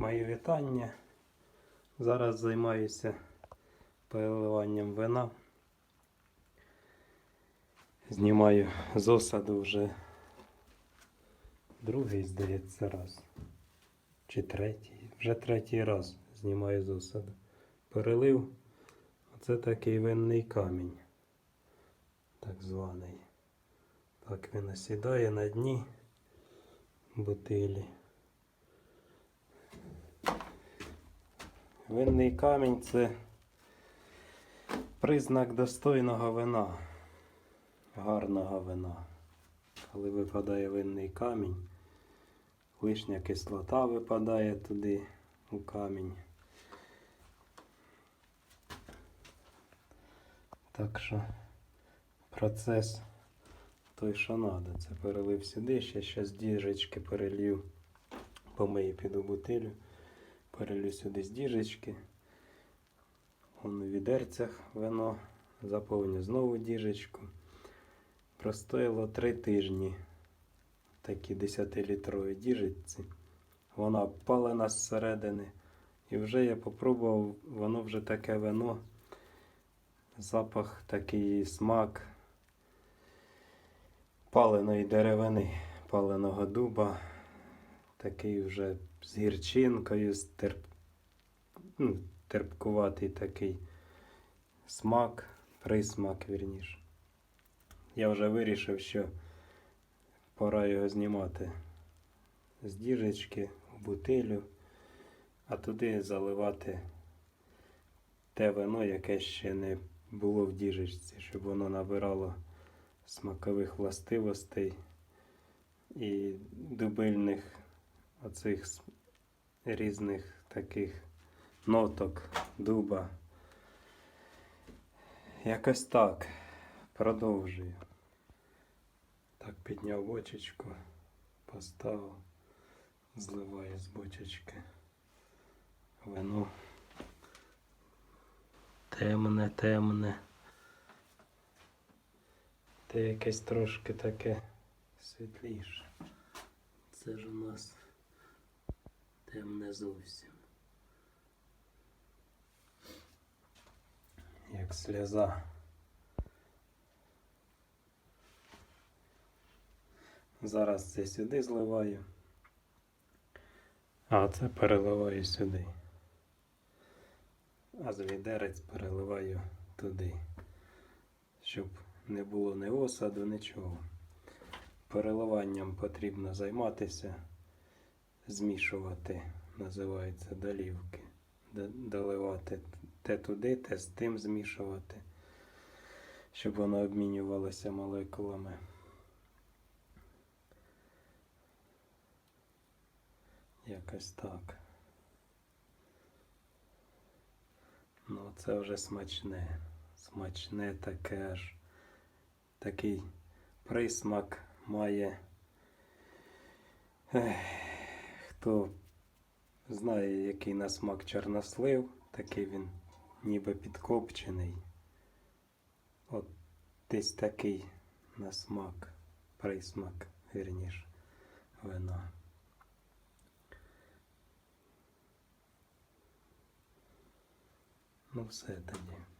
Мої вітання. Зараз займаюся переливанням вина. Знімаю з осаду вже другий, здається, раз. Чи третій. Вже третій раз знімаю з осаду. Перелив. Оце такий винний камінь. Так званий. Так він осідає на дні бутилі. Винний камінь це признак достойного вина, гарного вина. Коли випадає винний камінь, лишня кислота випадає туди у камінь. Так що процес той, що треба. Це перелив сюди, ще зараз діжечки перелью, помию піду бутилю, перелью сюди з діжечки. Вон у відерцях вино, заповню знову діжечку. Простояло три тижні такі 10-літрові діжечці. Вона палена зсередини. І вже я попробував, воно вже таке вино. Запах такий смак паленої деревини, паленого дуба, такий вже з гірчинкою, з терп... ну, терпкуватий такий смак, присмак, вірніше. Я вже вирішив, що пора його знімати з діжечки в бутилю, а туди заливати те вино, яке ще не було в діжечці, щоб воно набирало смакових властивостей і дубильних оцих різних таких ноток дуба. Якось так. Продовжую. Так, підняв бочечку, поставив, зливаю з бочечки вино. Темне, темне. Те якесь трошки таке світліше. Це ж у нас темне зовсім. Як сльоза. Зараз це сюди зливаю. А це переливаю сюди. А з відерець переливаю туди, щоб не було ні осаду, нічого. Переливанням потрібно займатися, змішувати, називається долівки. Доливати те туди, те з тим змішувати, щоб воно обмінювалося молекулами. Якось так. Ну, це вже смачне. Смачне таке ж. Такий присмак має. Ех, хто знає, який на смак чорнослив, такий він ніби підкопчений. От десь такий на смак, присмак, вірніше, вина. Ну все тоді.